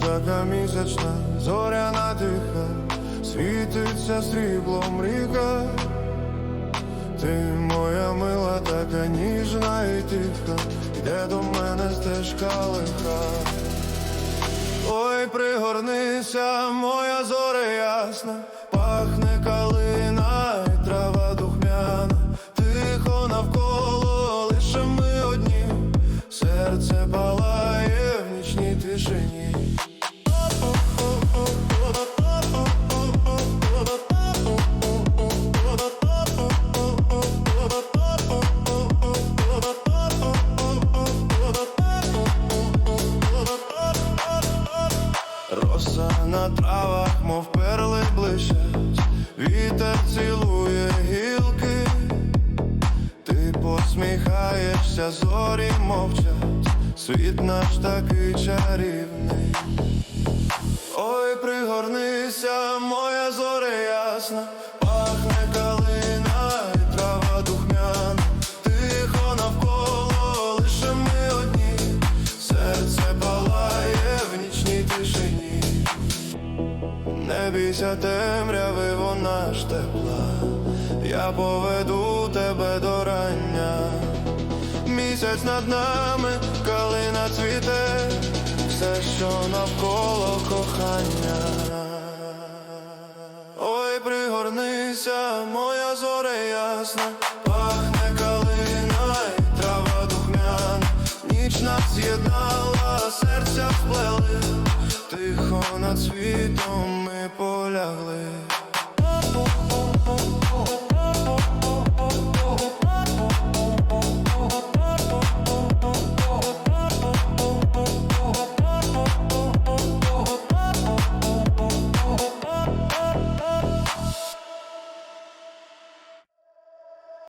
Така місячна, зоряна тиха, світиться сріблом ріка. Ти моя мила, така ніжна і тиха, йде до мене стежка лиха. Ой, пригорнися, моя зоря ясна, пахне калина Роса на травах, мов перли блищать, вітер цілує гілки, ти посміхаєшся, зорі мовчать, світ наш такий чарівний. Ой, пригорнися, моя зоря ясна, пахне калина Бійся темряви, вона ж тепла, я поведу тебе до рання. Місяць над нами, калина цвіте, все, що навколо кохання. Ой, пригорнися, моя зоря ясна, пахне калина і трава духмяна, ніч нас з'єднала, серця сплели, тихо над світом ми l'arrêt.